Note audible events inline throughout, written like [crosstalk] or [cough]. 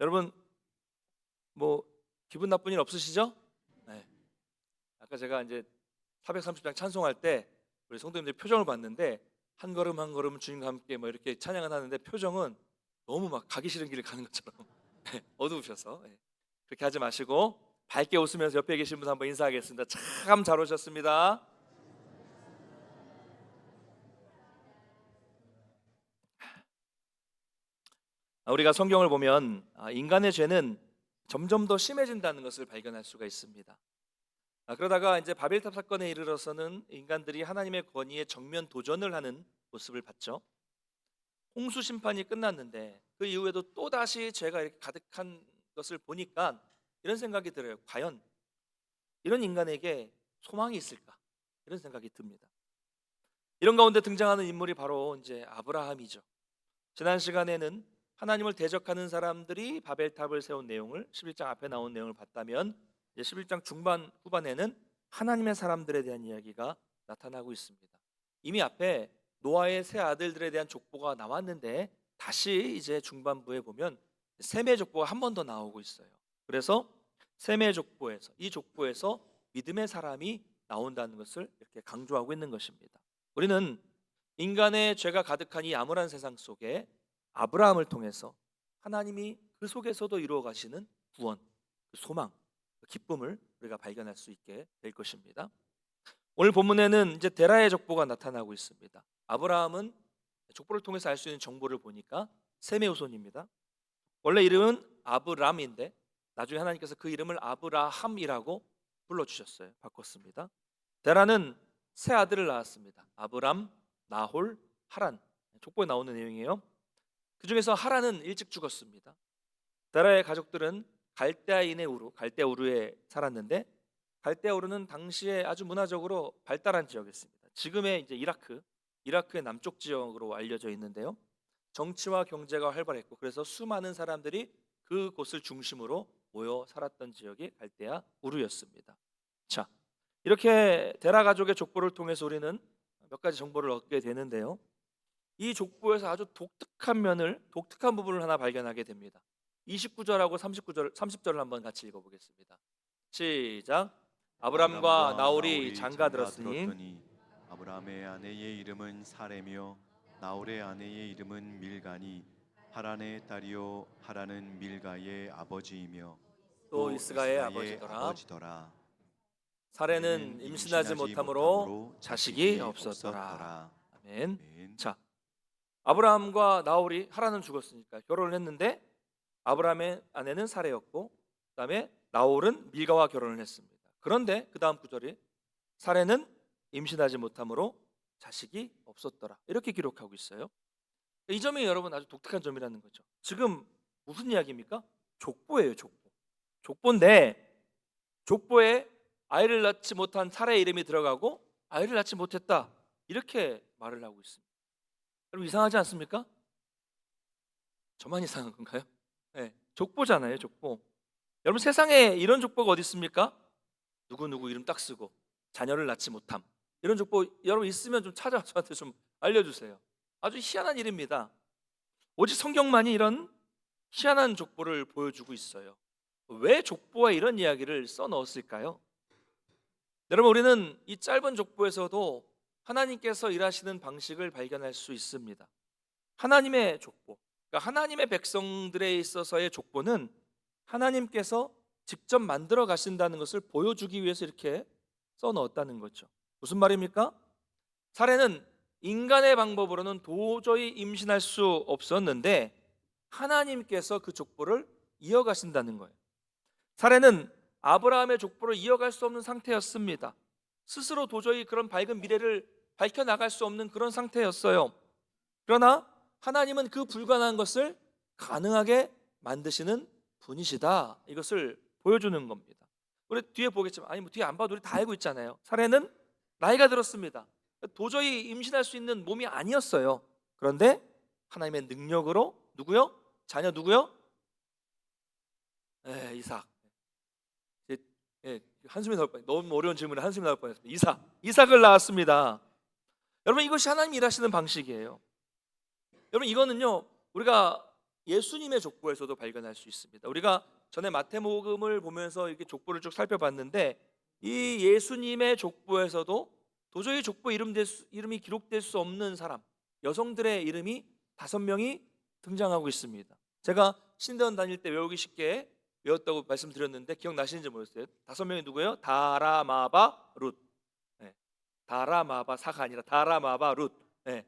여러분 뭐 기분 나쁜 일 없으시죠? 네. 아까 제가 이제 430장 찬송할 때 우리 성도님들 표정을 봤는데 한 걸음 한 걸음 주님과 함께 뭐 이렇게 찬양을 하는데 표정은 너무 막 가기 싫은 길을 가는 것처럼 [laughs] 네, 어두우셔서 네. 그렇게 하지 마시고 밝게 웃으면서 옆에 계신 분 한번 인사하겠습니다. 참 잘 오셨습니다. 우리가 성경을 보면 아, 인간의 죄는 점점 더 심해진다는 것을 발견할 수가 있습니다. 아, 그러다가 이제 바벨탑 사건에 이르러서는 인간들이 하나님의 권위에 정면 도전을 하는 모습을 봤죠. 홍수 심판이 끝났는데 그 이후에도 또 다시 죄가 이렇게 가득한 것을 보니까 이런 생각이 들어요. 과연 이런 인간에게 소망이 있을까? 이런 생각이 듭니다. 이런 가운데 등장하는 인물이 바로 이제 아브라함이죠. 지난 시간에는 하나님을 대적하는 사람들이 바벨탑을 세운 내용을 11장 앞에 나온 내용을 봤다면 이제 11장 중반 후반에는 하나님의 사람들에 대한 이야기가 나타나고 있습니다. 이미 앞에 노아의 세 아들들에 대한 족보가 나왔는데 다시 이제 중반부에 보면 셈의 족보가 한 번 더 나오고 있어요. 그래서 셈의 족보에서 이 족보에서 믿음의 사람이 나온다는 것을 이렇게 강조하고 있는 것입니다. 우리는 인간의 죄가 가득한 이 암울한 세상 속에 아브라함을 통해서 하나님이 그 속에서도 이루어 가시는 구원, 그 소망, 그 기쁨을 우리가 발견할 수 있게 될 것입니다. 오늘 본문에는 이제 데라의 족보가 나타나고 있습니다. 아브라함은 족보를 통해서 알 수 있는 정보를 보니까 셈의 후손입니다. 원래 이름은 아브람인데 나중에 하나님께서 그 이름을 아브라함이라고 불러주셨어요. 바꿨습니다. 데라는 세 아들을 낳았습니다. 아브람, 나홀, 하란. 족보에 나오는 내용이에요. 그 중에서 하란은 일찍 죽었습니다. 데라의 가족들은 갈대아인의 우루, 갈대 우루에 살았는데 갈대 우루는 당시에 아주 문화적으로 발달한 지역이었습니다. 지금의 이제 이라크, 이라크의 남쪽 지역으로 알려져 있는데요. 정치와 경제가 활발했고 그래서 수많은 사람들이 그곳을 중심으로 모여 살았던 지역이 갈대아 우루였습니다. 자, 이렇게 데라 가족의 족보를 통해서 우리는 몇 가지 정보를 얻게 되는데요. 이 족보에서 아주 독특한 면을 독특한 부분을 하나 발견하게 됩니다. 29절하고 39절 30절을 한번 같이 읽어 보겠습니다. 시작. 아브람과 나홀이 장가 들었으니 아브라함의 아내의 이름은 사레며 나홀의 아내의 이름은 밀가니 하란의 딸이요 하란은 밀가의 아버지이며 또 이스가의 아버지더라. 아버지더라. 사례는 임신하지 못함으로 자식이 없었더라. 아멘. 아멘. 자, 아브라함과 나홀이 하란은 죽었으니까 결혼을 했는데 아브라함의 아내는 사례였고 그다음에 나홀은 밀가와 결혼을 했습니다. 그런데 그 다음 구절이 사례는 임신하지 못함으로 자식이 없었더라. 이렇게 기록하고 있어요. 이 점이 여러분 아주 독특한 점이라는 거죠. 지금 무슨 이야기입니까? 족보예요, 족보. 족보인데 족보에 아이를 낳지 못한 사례의 이름이 들어가고 아이를 낳지 못했다. 이렇게 말을 하고 있습니다. 여러분 이상하지 않습니까? 저만 이상한 건가요? 네, 족보잖아요, 족보. 여러분 세상에 이런 족보가 어디 있습니까? 누구 누구 이름 딱 쓰고 자녀를 낳지 못함. 이런 족보 여러분 있으면 좀 찾아 저한테 좀 알려주세요. 아주 희한한 일입니다. 오직 성경만이 이런 희한한 족보를 보여주고 있어요. 왜 족보에 이런 이야기를 써 넣었을까요? 여러분 우리는 이 짧은 족보에서도 하나님께서 일하시는 방식을 발견할 수 있습니다. 하나님의 족보, 그러니까 하나님의 백성들에 있어서의 족보는 하나님께서 직접 만들어 가신다는 것을 보여주기 위해서 이렇게 써 넣었다는 거죠. 무슨 말입니까? 사례는 인간의 방법으로는 도저히 임신할 수 없었는데 하나님께서 그 족보를 이어가신다는 거예요. 사례는 아브라함의 족보를 이어갈 수 없는 상태였습니다. 스스로 도저히 그런 밝은 미래를 밝혀 나갈 수 없는 그런 상태였어요. 그러나 하나님은 그 불가능한 것을 가능하게 만드시는 분이시다. 이것을 보여주는 겁니다. 우리 뒤에 보겠지만 아니 뭐 뒤에 안 봐도 우리 다 알고 있잖아요. 사례는 나이가 들었습니다. 도저히 임신할 수 있는 몸이 아니었어요. 그런데 하나님의 능력으로 누구요? 자녀 누구요? 예, 이삭. 예, 예, 한숨이 나올 뻔. 너무 어려운 질문에 한숨이 나올 뻔했습니다. 이삭. 이삭을 낳았습니다. 여러분 이것이 하나님 일하시는 방식이에요. 여러분 이거는요 우리가 예수님의 족보에서도 발견할 수 있습니다. 우리가 전에 마태복음을 보면서 이렇게 족보를 쭉 살펴봤는데 이 예수님의 족보에서도 도저히 족보 이름 될 수, 이름이 기록될 수 없는 사람 여성들의 이름이 다섯 명이 등장하고 있습니다. 제가 신대원 다닐 때 외우기 쉽게 외웠다고 말씀드렸는데 기억나시는지 모르겠어요. 다섯 명이 누구예요? 다라마바 룻. 네. 다라마바 사가 아니라 다라마바 룻. 네.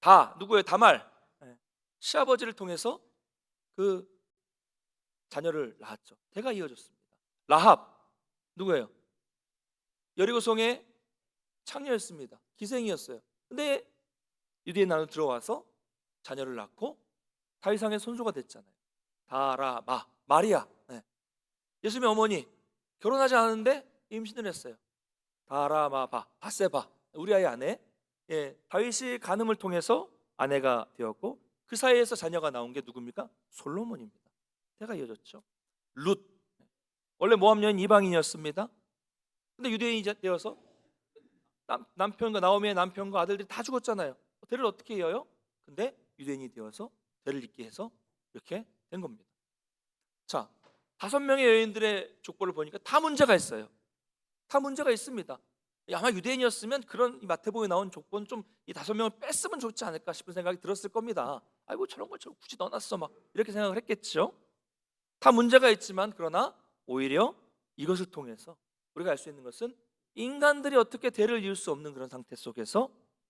다 누구예요? 다말. 네. 시아버지를 통해서 그 자녀를 낳았죠. 대가 이어졌습니다. 라합 누구예요? 여리고성의 창녀였습니다. 기생이었어요. 근데 유대인 나라 들어와서 자녀를 낳고 다윗왕의 손주가 됐잖아요. 다라마 마리아. 네. 예수님의 어머니 결혼하지 않았는데 임신을 했어요. 다라마바 바세바 우리 아이 아내. 예, 다윗이 간음을 통해서 아내가 되었고 그 사이에서 자녀가 나온 게 누굽니까? 솔로몬입니다. 대가 이어졌죠. 룻 원래 모함 여인 이방인이었습니다. 근데 유대인이 되어서 남, 남편과 나오미의 남편과 아들들이 다 죽었잖아요. 대를 어떻게 이어요? 근데 유대인이 되어서 대를 잇게 해서 이렇게 된 겁니다. 자, 다섯 명의 여인들의 족보를 보니까 다 문제가 있어요. 다 문제가 있습니다. 아마 유대인이었으면 그런 이 마태복음에 나온 족보는 좀이 다섯 명을 뺐으면 좋지 않을까 싶은 생각이 들었을 겁니다. 아이고 저런 걸 굳이 넣어놨어 막 이렇게 생각을 했겠죠. 다 문제가 있지만 그러나 오히려 이것을 통해서 우리가 알 수 있는 것은 인간들이 어떻게 대를 이을 수 없는 그런 상태 속에서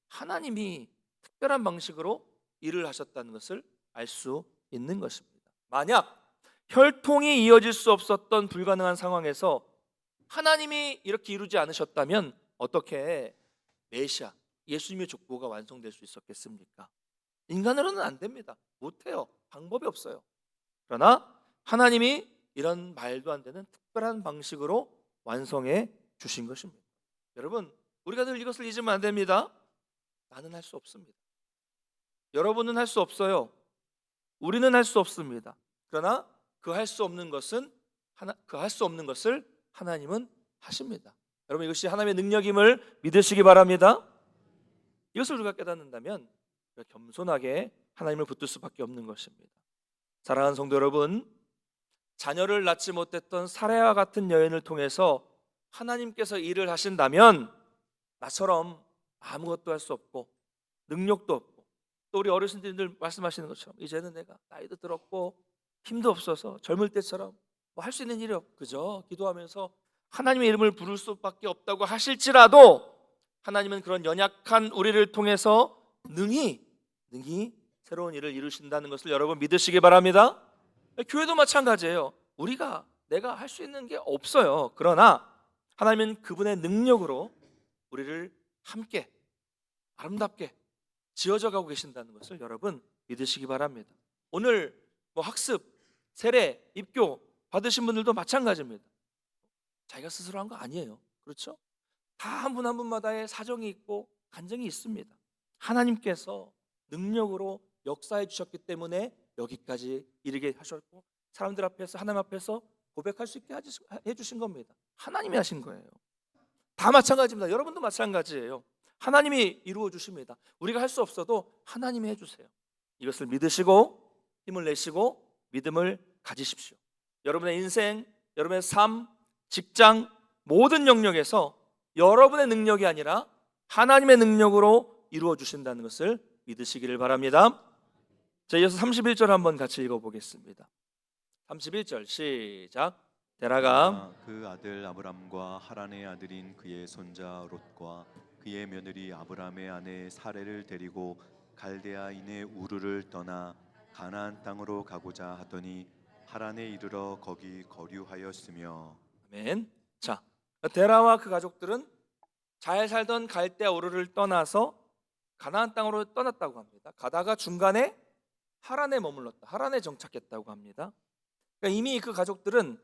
하나님이 특별한 방식으로 일을 하셨다는 것을 알 수 있는 것입니다. 만약 혈통이 이어질 수 없었던 불가능한 상황에서 하나님이 이렇게 이루지 않으셨다면 어떻게 메시아 예수님의 족보가 완성될 수 있었겠습니까? 인간으로는 안 됩니다. 못 해요. 방법이 없어요. 그러나 하나님이 이런 말도 안 되는 특별한 방식으로 완성해 주신 것입니다. 여러분, 우리가 늘 이것을 잊으면 안 됩니다. 나는 할 수 없습니다. 여러분은 할 수 없어요. 우리는 할 수 없습니다. 그러나 그 할 수 없는 것은 하나 그 할 수 없는 것을 하나님은 하십니다. 여러분 이것이 하나님의 능력임을 믿으시기 바랍니다. 이것을 우리가 깨닫는다면 우리가 겸손하게 하나님을 붙들 수밖에 없는 것입니다. 사랑하는 성도 여러분, 자녀를 낳지 못했던 사례와 같은 여인을 통해서 하나님께서 일을 하신다면 나처럼 아무것도 할 수 없고 능력도 없고 또 우리 어르신들이 늘 말씀하시는 것처럼 이제는 내가 나이도 들었고 힘도 없어서 젊을 때처럼 뭐 할 수 있는 일이 없 그죠? 기도하면서 하나님의 이름을 부를 수밖에 없다고 하실지라도 하나님은 그런 연약한 우리를 통해서 능히 능히 새로운 일을 이루신다는 것을 여러분 믿으시기 바랍니다. 교회도 마찬가지예요. 우리가 내가 할 수 있는 게 없어요. 그러나 하나님은 그분의 능력으로 우리를 함께 아름답게 지어져 가고 계신다는 것을 여러분 믿으시기 바랍니다. 오늘 뭐 학습, 세례, 입교 받으신 분들도 마찬가지입니다. 자기가 스스로 한 거 아니에요. 그렇죠? 다 한분한 분마다의 사정이 있고 간증이 있습니다. 하나님께서 능력으로 역사해 주셨기 때문에 여기까지 이르게 하셨고 사람들 앞에서 하나님 앞에서 고백할 수 있게 해 주신 겁니다. 하나님이 하신 거예요. 다 마찬가지입니다. 여러분도 마찬가지예요. 하나님이 이루어 주십니다. 우리가 할 수 없어도 하나님이 해 주세요. 이것을 믿으시고 힘을 내시고 믿음을 가지십시오. 여러분의 인생, 여러분의 삶, 직장 모든 영역에서 여러분의 능력이 아니라 하나님의 능력으로 이루어 주신다는 것을 믿으시기를 바랍니다. 자, 이어서 31절 한번 같이 읽어 보겠습니다. 31절 시작. 데라가 아, 그 아들 아브람과 하란의 아들인 그의 손자 롯과 그의 며느리 아브람의 아내 사레를 데리고 갈대아인의 우르를 떠나 가나안 땅으로 가고자 하더니 하란에 이르러 거기 거류하였으며 아멘. 자, 데라와 그 가족들은 잘 살던 갈대아 우르를 떠나서 가나안 땅으로 떠났다고 합니다. 가다가 중간에 하란에 머물렀다. 하란에 정착했다고 합니다. 그러니까 이미 그 가족들은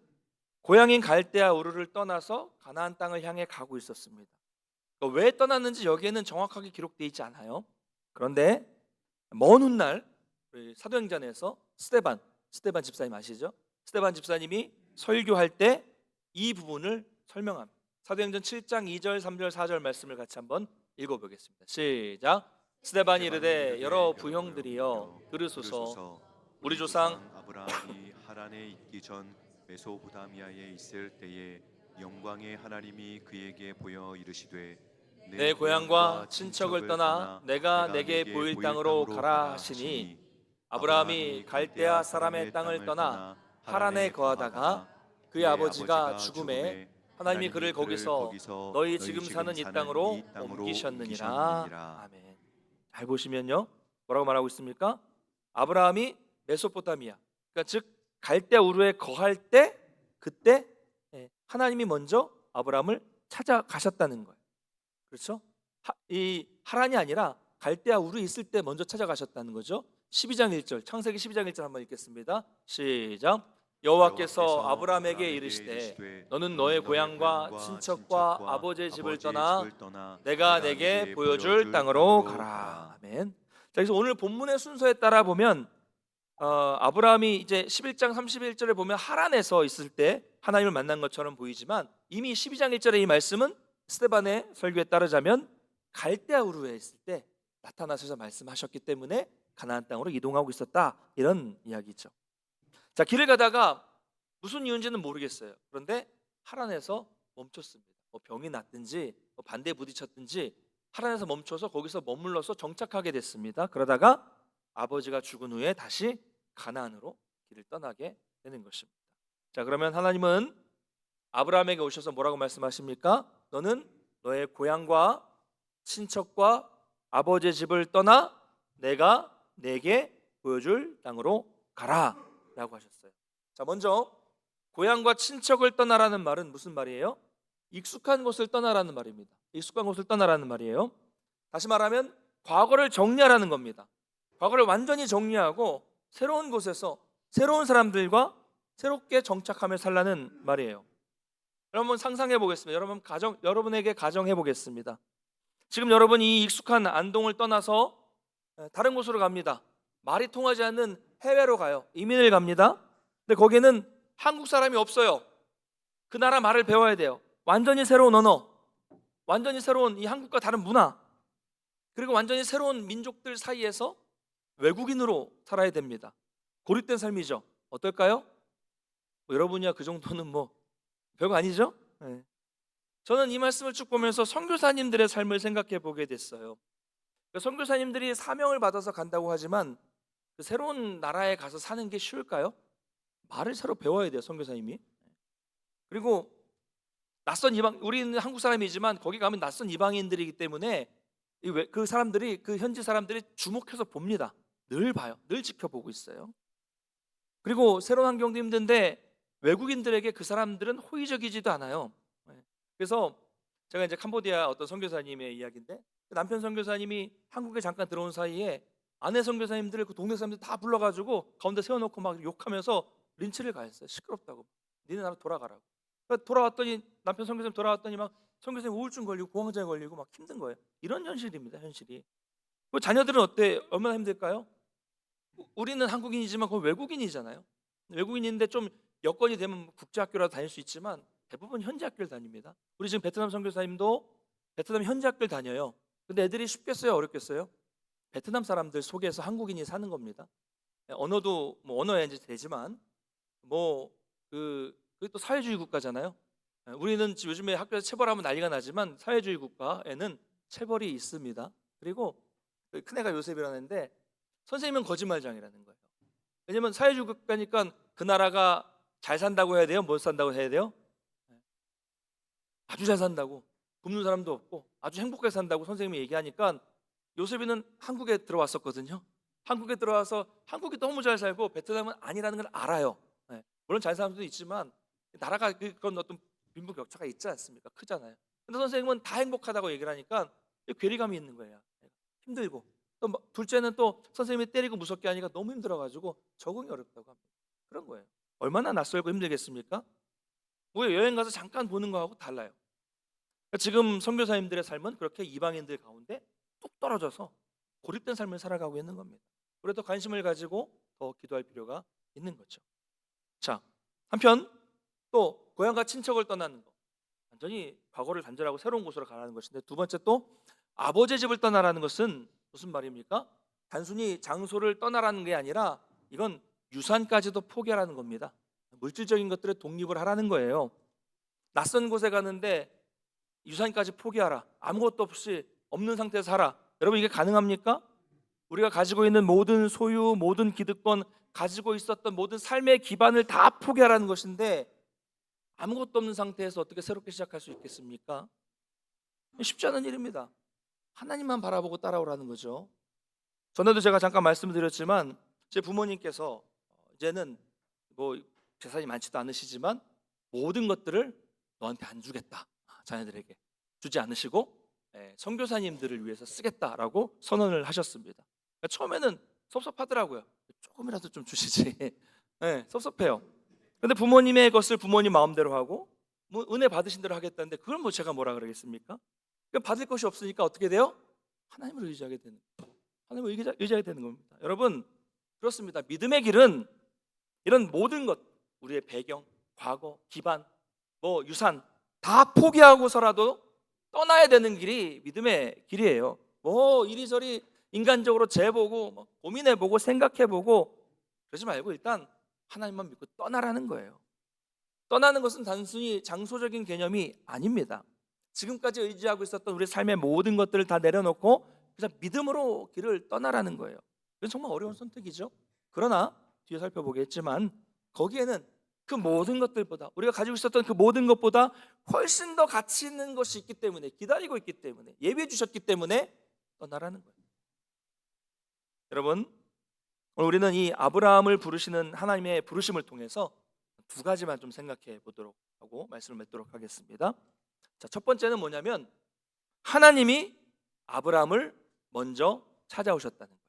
고향인 갈대아 우르를 떠나서 가나안 땅을 향해 가고 있었습니다. 그러니까 왜 떠났는지 여기에는 정확하게 기록되어 있지 않아요. 그런데 먼 훗날 사도행전에서 스테반, 스테반 집사님 아시죠? 스테반 집사님이 설교할 때 이 부분을 설명합니다. 사도행전 7장 2절, 3절, 4절 말씀을 같이 한번 읽어보겠습니다. 시작. 스테반이 이르되 여러 부형들이여 들으소서 우리 조상 아브라함이 하란에 있기 전 메소보다미아에 있을 때에 영광의 하나님이 그에게 보여 이르시되 내 고향과 친척을 떠나 내가 내게 보일 땅으로 가라 하시니 아브라함이 갈대아 사람의 땅을 떠나 하란에 거하다가 그의 아버지가 죽음에 하나님이 그를 거기서 너희 지금 사는 이 땅으로 옮기셨느니라. 아멘. 잘 보시면요. 뭐라고 말하고 있습니까? 아브라함이 메소포타미아, 그러니까 즉 갈대 우르에 거할 때 그때 예, 하나님이 먼저 아브라함을 찾아가셨다는 거예요. 그렇죠? 하, 이 하란이 아니라 갈대아 우르에 있을 때 먼저 찾아가셨다는 거죠. 12장 1절 창세기 12장 1절 한번 읽겠습니다. 시작. 여호와께서 아브라함에게 이르시되 너는 너의 고향과 친척과 아버지의 집을 떠나 내가 내게 보여줄 땅으로 가라. 아멘. 자, 그래서 오늘 본문의 순서에 따라 보면 어, 아브라함이 이제 11장 31절에 보면 하란에서 있을 때 하나님을 만난 것처럼 보이지만 이미 12장 1절의 이 말씀은 스테반의 설교에 따르자면 갈대아 우르에 있을 때 나타나셔서 말씀하셨기 때문에 가나안 땅으로 이동하고 있었다 이런 이야기죠. 자 길을 가다가 무슨 이유인지는 모르겠어요. 그런데 하란에서 멈췄습니다. 뭐 병이 났든지 뭐 반대에 부딪혔든지 하란에서 멈춰서 거기서 머물러서 정착하게 됐습니다. 그러다가 아버지가 죽은 후에 다시 가나안으로 길을 떠나게 되는 것입니다. 자 그러면 하나님은 아브라함에게 오셔서 뭐라고 말씀하십니까? 너는 너의 고향과 친척과 아버지의 집을 떠나 내가 내게 보여줄 땅으로 가라라고 하셨어요. 자 먼저 고향과 친척을 떠나라는 말은 무슨 말이에요? 익숙한 곳을 떠나라는 말입니다. 익숙한 곳을 떠나라는 말이에요. 다시 말하면 과거를 정리하라는 겁니다. 과거를 완전히 정리하고 새로운 곳에서 새로운 사람들과 새롭게 정착하며 살라는 말이에요. 여러분 상상해 보겠습니다. 여러분 가정 여러분에게 가정해 보겠습니다. 지금 여러분이 이 익숙한 안동을 떠나서 다른 곳으로 갑니다. 말이 통하지 않는 해외로 가요. 이민을 갑니다. 근데 거기는 한국 사람이 없어요. 그 나라 말을 배워야 돼요. 완전히 새로운 언어, 완전히 새로운 이 한국과 다른 문화, 그리고 완전히 새로운 민족들 사이에서 외국인으로 살아야 됩니다. 고립된 삶이죠. 어떨까요? 뭐 여러분이야 그 정도는 뭐 별거 아니죠? 네. 저는 이 말씀을 쭉 보면서 선교사님들의 삶을 생각해 보게 됐어요. 그 선교사님들이 사명을 받아서 간다고 하지만 그 새로운 나라에 가서 사는 게 쉬울까요? 말을 새로 배워야 돼요, 선교사님이. 그리고 낯선 이방 우리는 한국 사람이지만 거기 가면 낯선 이방인들이기 때문에 그 사람들이 그 현지 사람들이 주목해서 봅니다. 늘 봐요. 늘 지켜보고 있어요. 그리고 새로운 환경도 힘든데 외국인들에게 그 사람들은 호의적이지도 않아요. 네. 그래서 제가 이제 캄보디아 어떤 선교사님의 이야기인데 그 남편 선교사님이 한국에 잠깐 들어온 사이에 아내 선교사님들을 그 동네 사람들 다 불러가지고 가운데 세워놓고 막 욕하면서 린치를 가했어요. 시끄럽다고. 니네 나라 돌아가라고. 그러니까 돌아왔더니 남편 선교사님 돌아왔더니 막 선교사님 우울증 걸리고 공황장애 걸리고 막 힘든 거예요. 이런 현실입니다. 현실이. 그 자녀들은 어때? 얼마나 힘들까요? 우- 우리는 한국인이지만 거기 외국인이잖아요. 외국인인데 좀 여건이 되면 국제학교라도 다닐 수 있지만 대부분 현지 학교를 다닙니다. 우리 지금 베트남 선교사님도 베트남 현지 학교를 다녀요. 근데 애들이 쉽겠어요, 어렵겠어요? 베트남 사람들 속에서 한국인이 사는 겁니다. 예, 언어도 뭐 언어야 이제 되지만 뭐그 또 사회주의 국가잖아요. 예, 우리는 요즘에 학교에서 체벌하면 난리가 나지만 사회주의 국가에는 체벌이 있습니다. 그리고 그 큰애가 요셉이라는 애인데 선생님은 거짓말장이라는 거예요. 왜냐면 사회주의 국가니까 그 나라가 잘 산다고 해야 돼요? 못 산다고 해야 돼요? 예. 아주 잘 산다고 굶는 사람도 없고 아주 행복하게 산다고 선생님이 얘기하니까 요셉이는 한국에 들어왔었거든요. 한국에 들어와서 한국이 너무 잘 살고 베트남은 아니라는 걸 알아요. 예. 물론 잘 사는 사람도 있지만 나라가 그- 그런 어떤 빈부격차가 있지 않습니까? 크잖아요. 근데 선생님은 다 행복하다고 얘기를 하니까 괴리감이 있는 거예요. 힘들고 또 뭐- 둘째는 또 선생님이 때리고 무섭게 하니까 너무 힘들어가지고 적응이 어렵다고 합니다. 그런 거예요. 얼마나 낯설고 힘들겠습니까? 왜 여행 가서 잠깐 보는 거하고 달라요. 지금 선교사님들의 삶은 그렇게 이방인들 가운데 뚝 떨어져서 고립된 삶을 살아가고 있는 겁니다. 우리도 관심을 가지고 더 기도할 필요가 있는 거죠. 자, 한편 또 고향과 친척을 떠나는 거. 완전히 과거를 단절하고 새로운 곳으로 가라는 것인데 두 번째 또 아버지의 집을 떠나라는 것은 무슨 말입니까? 단순히 장소를 떠나라는 게 아니라 이건 유산까지도 포기하라는 겁니다. 물질적인 것들에 독립을 하라는 거예요. 낯선 곳에 가는데 유산까지 포기하라. 아무것도 없이 없는 상태에서 살아. 여러분 이게 가능합니까? 우리가 가지고 있는 모든 소유, 모든 기득권, 가지고 있었던 모든 삶의 기반을 다 포기하라는 것인데 아무것도 없는 상태에서 어떻게 새롭게 시작할 수 있겠습니까? 쉽지 않은 일입니다. 하나님만 바라보고 따라오라는 거죠. 전에도 제가 잠깐 말씀드렸지만 제 부모님께서 이제는 뭐 재산이 많지도 않으시지만 모든 것들을 너한테 안 주겠다. 자녀들에게 주지 않으시고 예, 선교사님들을 위해서 쓰겠다라고 선언을 하셨습니다. 그러니까 처음에는 섭섭하더라고요. 조금이라도 좀 주시지. [laughs] 예, 섭섭해요. 근데 부모님의 것을 부모님 마음대로 하고 뭐 은혜 받으신 대로 하겠다는데 그걸 뭐 제가 뭐라 그러겠습니까? 그러니까 받을 것이 없으니까 어떻게 돼요? 하나님을 의지하게 되는. 하나님을 의지하- 의지하게 되는 겁니다. 여러분 그렇습니다. 믿음의 길은 이런 모든 것 우리의 배경, 과거, 기반, 뭐 유산 다 포기하고서라도 떠나야 되는 길이 믿음의 길이에요. 뭐 이리저리 인간적으로 재보고 뭐 고민해보고 생각해보고 그러지 말고 일단 하나님만 믿고 떠나라는 거예요. 떠나는 것은 단순히 장소적인 개념이 아닙니다. 지금까지 의지하고 있었던 우리 삶의 모든 것들을 다 내려놓고 그냥 믿음으로 길을 떠나라는 거예요. 이건 정말 어려운 선택이죠. 그러나 뒤에 살펴보겠지만 거기에는 그 모든 것들보다 우리가 가지고 있었던 그 모든 것보다 훨씬 더 가치 있는 것이 있기 때문에 기다리고 있기 때문에 예비해 주셨기 때문에 떠나라는 거예요. 여러분 오늘 우리는 이 아브라함을 부르시는 하나님의 부르심을 통해서 두 가지만 좀 생각해 보도록 하고 말씀을 맺도록 하겠습니다. 자, 첫 번째는 뭐냐면 하나님이 아브라함을 먼저 찾아오셨다는 거예요.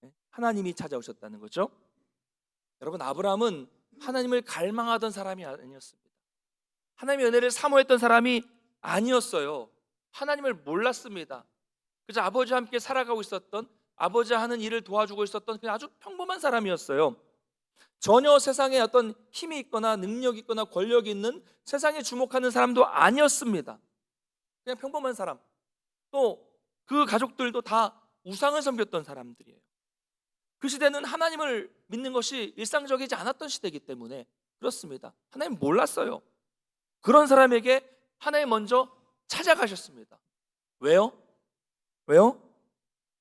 네? 하나님이 찾아오셨다는 거죠. 여러분 아브라함은 하나님을 갈망하던 사람이 아니었습니다. 하나님의 은혜를 사모했던 사람이 아니었어요. 하나님을 몰랐습니다. 그래서 아버지와 함께 살아가고 있었던 아버지가 하는 일을 도와주고 있었던 그냥 아주 평범한 사람이었어요. 전혀 세상에 어떤 힘이 있거나 능력이 있거나 권력이 있는 세상에 주목하는 사람도 아니었습니다. 그냥 평범한 사람. 또 그 가족들도 다 우상을 섬겼던 사람들이에요. 그 시대는 하나님을 믿는 것이 일상적이지 않았던 시대이기 때문에 그렇습니다. 하나님 몰랐어요. 그런 사람에게 하나님 먼저 찾아가셨습니다. 왜요? 왜요?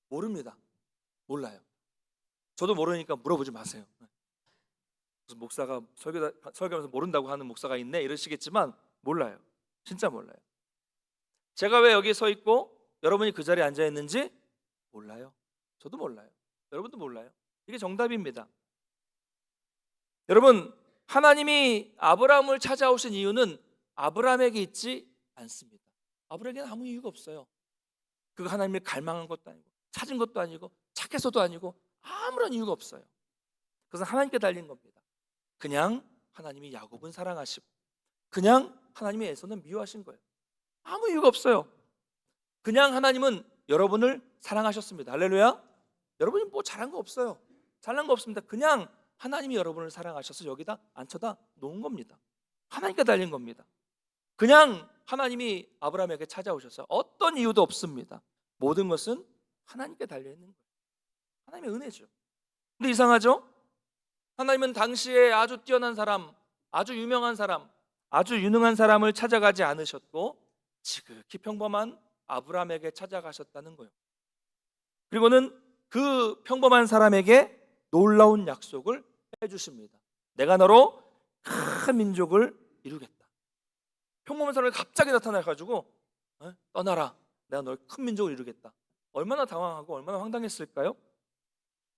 모릅니다. 몰라요. 저도 모르니까 물어보지 마세요. 무슨 목사가 설교 설교하면서 모른다고 하는 목사가 있네 이러시겠지만 몰라요. 진짜 몰라요. 제가 왜 여기 서 있고 여러분이 그 자리에 앉아 있는지 몰라요. 저도 몰라요. 여러분도 몰라요. 이게 정답입니다. 여러분 하나님이 아브라함을 찾아오신 이유는 아브라함에게 있지 않습니다. 아브라함에게는 아무 이유가 없어요. 그가 하나님을 갈망한 것도 아니고 찾은 것도 아니고 착해서도 아니고 아무런 이유가 없어요. 그것은 하나님께 달린 겁니다. 그냥 하나님이 야곱은 사랑하시고 그냥 하나님이 에서는 미워하신 거예요. 아무 이유가 없어요. 그냥 하나님은 여러분을 사랑하셨습니다. 할렐루야. 여러분이 뭐 잘한 거 없어요. 잘난 거 없습니다. 그냥 하나님이 여러분을 사랑하셔서 여기다 앉혀다 놓은 겁니다. 하나님께 달린 겁니다. 그냥 하나님이 아브라함에게 찾아오셔서 어떤 이유도 없습니다. 모든 것은 하나님께 달려 있는 거예요. 하나님의 은혜죠. 근데 이상하죠? 하나님은 당시에 아주 뛰어난 사람, 아주 유명한 사람, 아주 유능한 사람을 찾아가지 않으셨고 지극히 평범한 아브라함에게 찾아가셨다는 거예요. 그리고는 그 평범한 사람에게 놀라운 약속을 해주십니다. 내가 너로 큰 민족을 이루겠다. 평범한 사람이 갑자기 나타나가지고 어? 떠나라. 내가 너를 큰 민족을 이루겠다. 얼마나 당황하고 얼마나 황당했을까요?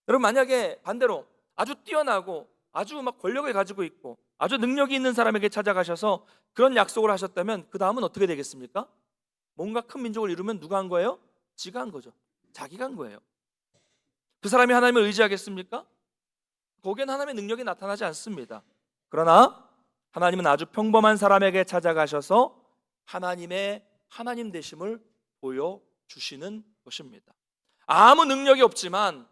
여러분 만약에 반대로 아주 뛰어나고 아주 막 권력을 가지고 있고 아주 능력이 있는 사람에게 찾아가셔서 그런 약속을 하셨다면 그 다음은 어떻게 되겠습니까? 뭔가 큰 민족을 이루면 누가 한 거예요? 지가 한 거죠. 자기가 한 거예요. 그 사람이 하나님을 의지하겠습니까? 거기엔 하나님의 능력이 나타나지 않습니다. 그러나 하나님은 아주 평범한 사람에게 찾아가셔서 하나님의 하나님 되심을 보여 주시는 것입니다. 아무 능력이 없지만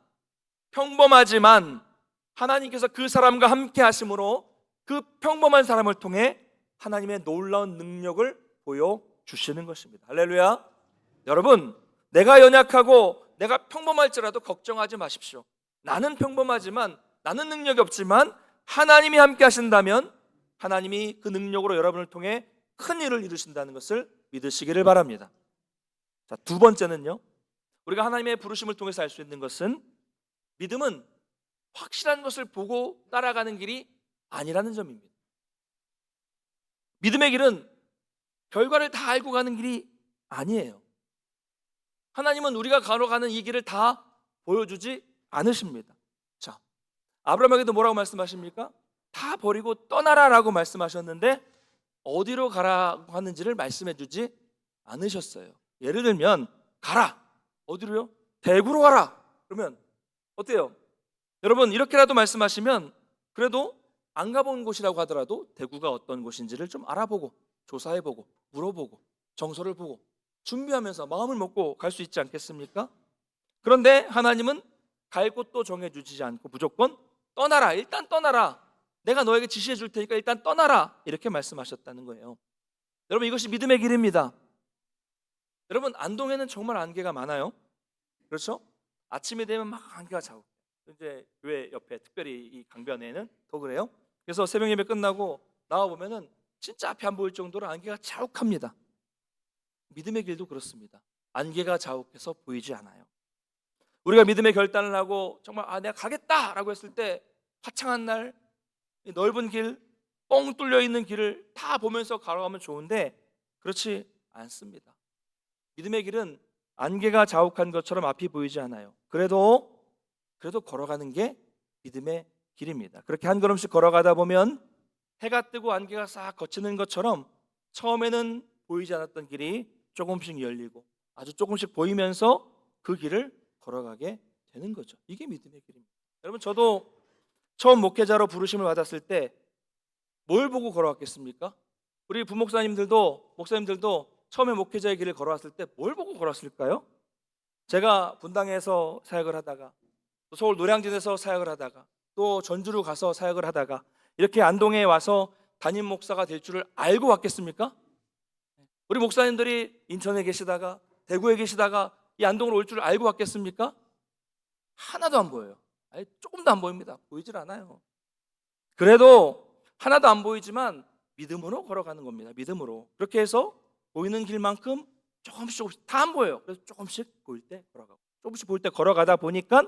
평범하지만 하나님께서 그 사람과 함께 하심으로 그 평범한 사람을 통해 하나님의 놀라운 능력을 보여 주시는 것입니다. 할렐루야. 여러분, 내가 연약하고 내가 평범할지라도 걱정하지 마십시오. 나는 평범하지만 나는 능력이 없지만 하나님이 함께 하신다면 하나님이 그 능력으로 여러분을 통해 큰 일을 이루신다는 것을 믿으시기를 바랍니다. 자, 두 번째는요. 우리가 하나님의 부르심을 통해서 알 수 있는 것은 믿음은 확실한 것을 보고 따라가는 길이 아니라는 점입니다. 믿음의 길은 결과를 다 알고 가는 길이 아니에요. 하나님은 우리가 걸어가는 이 길을 다 보여주지 않으십니다. 자, 아브라함에게도 뭐라고 말씀하십니까? 다 버리고 떠나라라고 말씀하셨는데 어디로 가라고 하는지를 말씀해 주지 않으셨어요. 예를 들면 가라. 어디로요? 대구로 가라. 그러면 어때요? 여러분 이렇게라도 말씀하시면 그래도 안 가본 곳이라고 하더라도 대구가 어떤 곳인지를 좀 알아보고 조사해보고 물어보고 정서를 보고 준비하면서 마음을 먹고 갈 수 있지 않겠습니까? 그런데 하나님은 갈 곳도 정해주지 않고 무조건 떠나라 일단 떠나라. 내가 너에게 지시해 줄 테니까 일단 떠나라. 이렇게 말씀하셨다는 거예요. 여러분 이것이 믿음의 길입니다. 여러분 안동에는 정말 안개가 많아요. 그렇죠? 아침이 되면 막 안개가 자고. 이제 교회 옆에 특별히 이 강변에는 더 그래요. 그래서 새벽 예배 끝나고 나와 보면은 진짜 앞이 안 보일 정도로 안개가 자욱합니다 믿음의 길도 그렇습니다 안개가 자욱해서 보이지 않아요 우리가 믿음의 결단을 하고 정말 아 내가 가겠다라고 했을 때 화창한 날이 넓은 길, 뻥 뚫려 있는 길을 다 보면서 걸어가면 좋은데 그렇지 않습니다. 믿음의 길은 안개가 자욱한 것처럼 앞이 보이지 않아요. 그래도 그래도 걸어가는 게 믿음의 길입니다. 그렇게 한 걸음씩 걸어가다 보면 해가 뜨고 안개가 싹 거치는 것처럼 처음에는 보이지 않았던 길이 조금씩 열리고 아주 조금씩 보이면서 그 길을 걸어가게 되는 거죠. 이게 믿음의 길입니다. 여러분 저도 처음 목회자로 부르심을 받았을 때 뭘 보고 걸어왔겠습니까? 우리 부목사님들도 목사님들도 처음에 목회자의 길을 걸어왔을 때 뭘 보고 걸었을까요? 제가 분당에서 사역을 하다가 또 서울 노량진에서 사역을 하다가 또 전주로 가서 사역을 하다가 이렇게 안동에 와서 담임 목사가 될 줄을 알고 왔겠습니까? 우리 목사님들이 인천에 계시다가 대구에 계시다가 이 안동으로 올 줄 알고 왔겠습니까? 하나도 안 보여요. 아니, 조금도 안 보입니다. 보이질 않아요. 그래도 하나도 안 보이지만 믿음으로 걸어가는 겁니다. 믿음으로. 그렇게 해서 보이는 길만큼 조금씩 조금씩 다 안 보여요. 그래서 조금씩 보일 때 걸어가고 조금씩 보일 때 걸어가다 보니까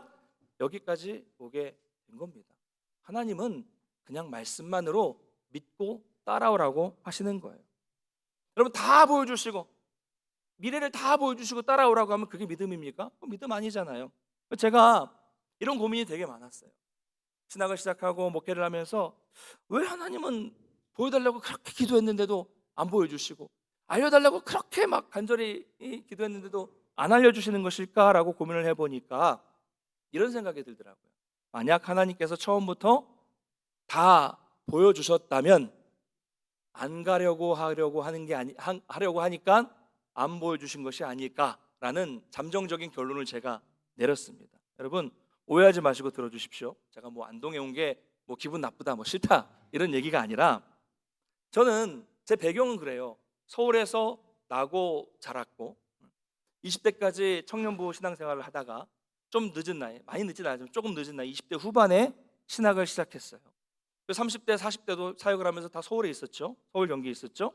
여기까지 오게 된 겁니다. 하나님은 그냥 말씀만으로 믿고 따라오라고 하시는 거예요. 여러분 다 보여주시고 미래를 다 보여주시고 따라오라고 하면 그게 믿음입니까? 그건 믿음 아니잖아요. 제가 이런 고민이 되게 많았어요. 신학을 시작하고 목회를 하면서 왜 하나님은 보여달라고 그렇게 기도했는데도 안 보여주시고 알려달라고 그렇게 막 간절히 기도했는데도 안 알려주시는 것일까라고 고민을 해보니까 이런 생각이 들더라고요. 만약 하나님께서 처음부터 다 보여주셨다면 안 가려고 하려고 하는 게 아니 하- 하려고 하니까 안 보여주신 것이 아닐까라는 잠정적인 결론을 제가 내렸습니다. 여러분 오해하지 마시고 들어주십시오. 제가 뭐 안동에 온 게 뭐 기분 나쁘다, 뭐 싫다 이런 얘기가 아니라 저는 제 배경은 그래요. 서울에서 나고 자랐고 20대까지 청년부 신앙생활을 하다가 좀 늦은 나이, 많이 늦진 않지만 조금 늦은 나이 20대 후반에 신학을 시작했어요. 30대, 40대도 사역을 하면서 다 서울에 있었죠. 서울 경기에 있었죠.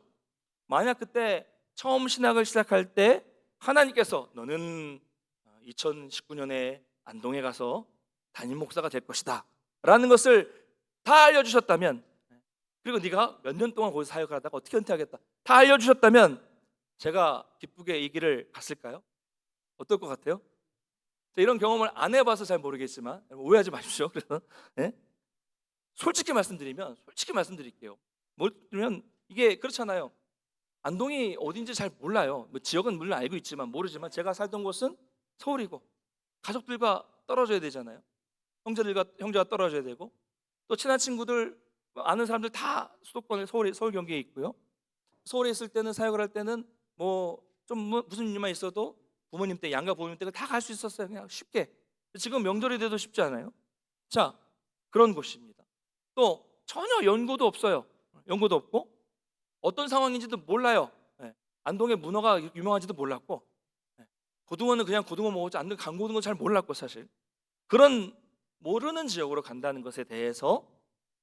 만약 그때 처음 신학을 시작할 때 하나님께서 너는 2019년에 안동에 가서 담임 목사가 될 것이다. 라는 것을 다 알려주셨다면 그리고 네가 몇 년 동안 거기서 사역을 하다가 어떻게 은퇴하겠다. 다 알려주셨다면 제가 기쁘게 이 길을 갔을까요? 어떨 것 같아요? 자, 이런 경험을 안 해봐서 잘 모르겠지만 오해하지 마십시오. 그래서 예? 솔직히 말씀드리면 솔직히 말씀드릴게요. 뭐냐면 이게 그렇잖아요. 안동이 어딘지 잘 몰라요. 뭐 지역은 물론 알고 있지만 모르지만 제가 살던 곳은 서울이고 가족들과 떨어져야 되잖아요. 형제들과 형제가 떨어져야 되고 또 친한 친구들 아는 사람들 다 수도권에 서울에 서울 경기에 있고요. 서울에 있을 때는 사역을 할 때는 뭐 좀 무슨 일만 있어도 부모님 때 양가 부모님 때다갈 수 있었어요. 그냥 쉽게. 지금 명절이 돼도 쉽지 않아요. 자 그런 곳입니다. 또 전혀 연고도 없어요. 연고도 없고 어떤 상황인지도 몰라요. 예. 안동의 문어가 유명한지도 몰랐고 예. 고등어는 그냥 고등어 먹었지 안동 강고등어 잘 몰랐고 사실 그런 모르는 지역으로 간다는 것에 대해서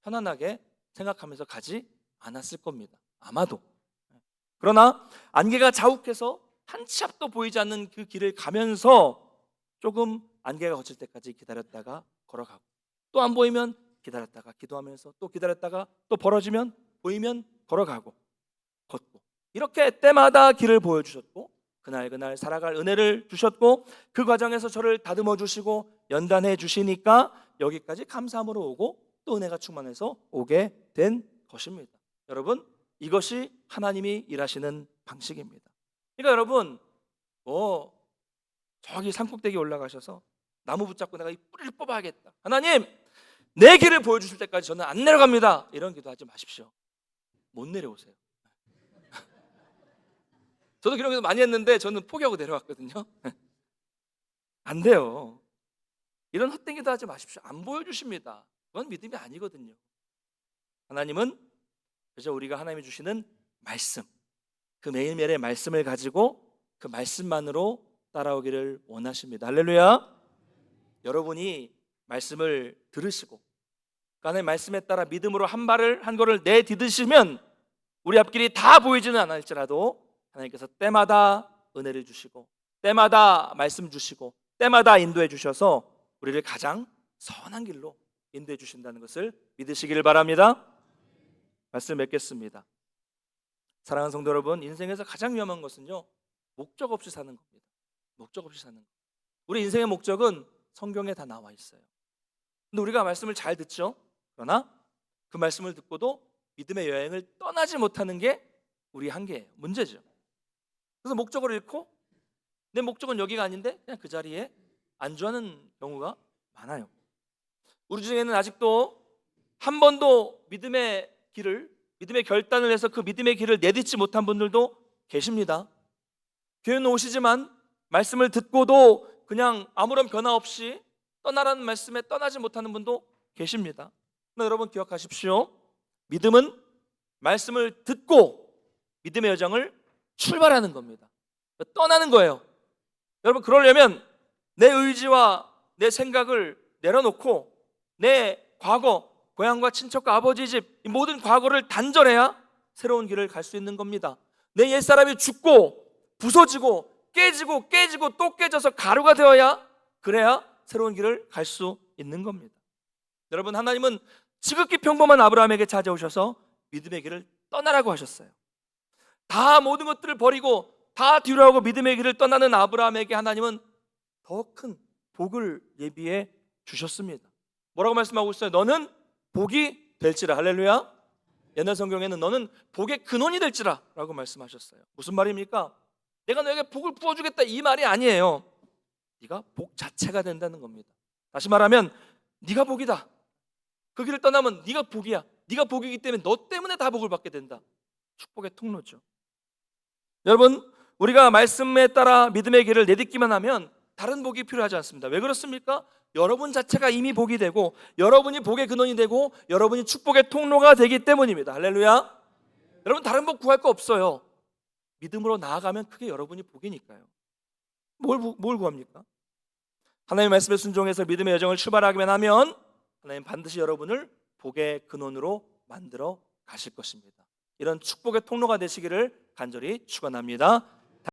편안하게 생각하면서 가지 않았을 겁니다. 아마도. 그러나 안개가 자욱해서 한 치 앞도 보이지 않는 그 길을 가면서 조금 안개가 거칠 때까지 기다렸다가 걸어가고 또 안 보이면 기다렸다가 기도하면서 또 기다렸다가 또 벌어지면 보이면 걸어가고 걷고 이렇게 때마다 길을 보여주셨고 그날 그날 살아갈 은혜를 주셨고 그 과정에서 저를 다듬어 주시고 연단해 주시니까 여기까지 감사함으로 오고 또 은혜가 충만해서 오게 된 것입니다. 여러분 이것이 하나님이 일하시는 방식입니다. 그러니까 여러분 뭐 저기 산꼭대기 올라가셔서 나무 붙잡고 내가 이 뿌리를 뽑아야겠다. 하나님 내 길을 보여주실 때까지 저는 안 내려갑니다. 이런 기도하지 마십시오. 못 내려오세요. [laughs] 저도 그런 기도 많이 했는데 저는 포기하고 내려왔거든요. [laughs] 안 돼요. 이런 헛된 기도 하지 마십시오. 안 보여주십니다. 그건 믿음이 아니거든요. 하나님은 그저 우리가 하나님이 주시는 말씀, 그 매일매일의 말씀을 가지고 그 말씀만으로 따라오기를 원하십니다. 할렐루야. 여러분이 말씀을 들으시고 그 하나님의 말씀에 따라 믿음으로 한 발을 한 걸을 내디드시면 우리 앞길이 다 보이지는 않을지라도 하나님께서 때마다 은혜를 주시고 때마다 말씀 주시고 때마다 인도해 주셔서 우리를 가장 선한 길로 인도해 주신다는 것을 믿으시기를 바랍니다. 말씀 맺겠습니다. 사랑하는 성도 여러분, 인생에서 가장 위험한 것은요. 목적 없이 사는 겁니다. 목적 없이 사는 것. 우리 인생의 목적은 성경에 다 나와 있어요. 근데 우리가 말씀을 잘 듣죠. 그러나 그 말씀을 듣고도 믿음의 여행을 떠나지 못하는 게 우리 한계예요. 문제죠. 그래서 목적을 잃고 내 목적은 여기가 아닌데 그냥 그 자리에 안주하는 경우가 많아요. 우리 중에는 아직도 한 번도 믿음의 길을 믿음의 결단을 해서 그 믿음의 길을 내딛지 못한 분들도 계십니다. 교회는 오시지만 말씀을 듣고도 그냥 아무런 변화 없이 떠나라는 말씀에 떠나지 못하는 분도 계십니다. 여러분 기억하십시오. 믿음은 말씀을 듣고 믿음의 여정을 출발하는 겁니다. 떠나는 거예요. 여러분 그러려면 내 의지와 내 생각을 내려놓고 내 과거, 고향과 친척과 아버지 집이 모든 과거를 단절해야 새로운 길을 갈 수 있는 겁니다. 내 옛사람이 죽고 부서지고 깨지고 깨지고 또 깨져서 가루가 되어야 그래야 새로운 길을 갈 수 있는 겁니다. 여러분 하나님은 지극히 평범한 아브라함에게 찾아오셔서 믿음의 길을 떠나라고 하셨어요. 다 모든 것들을 버리고 다 뒤로하고 믿음의 길을 떠나는 아브라함에게 하나님은 더 큰 복을 예비해 주셨습니다. 뭐라고 말씀하고 있어요? 너는 복이 될지라 할렐루야. 옛날 성경에는 너는 복의 근원이 될지라라고 말씀하셨어요. 무슨 말입니까? 내가 너에게 복을 부어주겠다 이 말이 아니에요. 네가 복 자체가 된다는 겁니다. 다시 말하면 네가 복이다. 그 길을 떠나면 네가 복이야. 네가 복이기 때문에 너 때문에 다 복을 받게 된다. 축복의 통로죠. 여러분, 우리가 말씀에 따라 믿음의 길을 내딛기만 하면 다른 복이 필요하지 않습니다. 왜 그렇습니까? 여러분 자체가 이미 복이 되고 여러분이 복의 근원이 되고 여러분이 축복의 통로가 되기 때문입니다. 할렐루야. 여러분 다른 복 구할 거 없어요. 믿음으로 나아가면 그게 여러분이 복이니까요. 뭘, 부- 뭘 구합니까? 하나님의 말씀에 순종해서 믿음의 여정을 출발하기만 하면 하나님 반드시 여러분을 복의 근원으로 만들어 가실 것입니다. 이런 축복의 통로가 되시기를 간절히 축원합니다.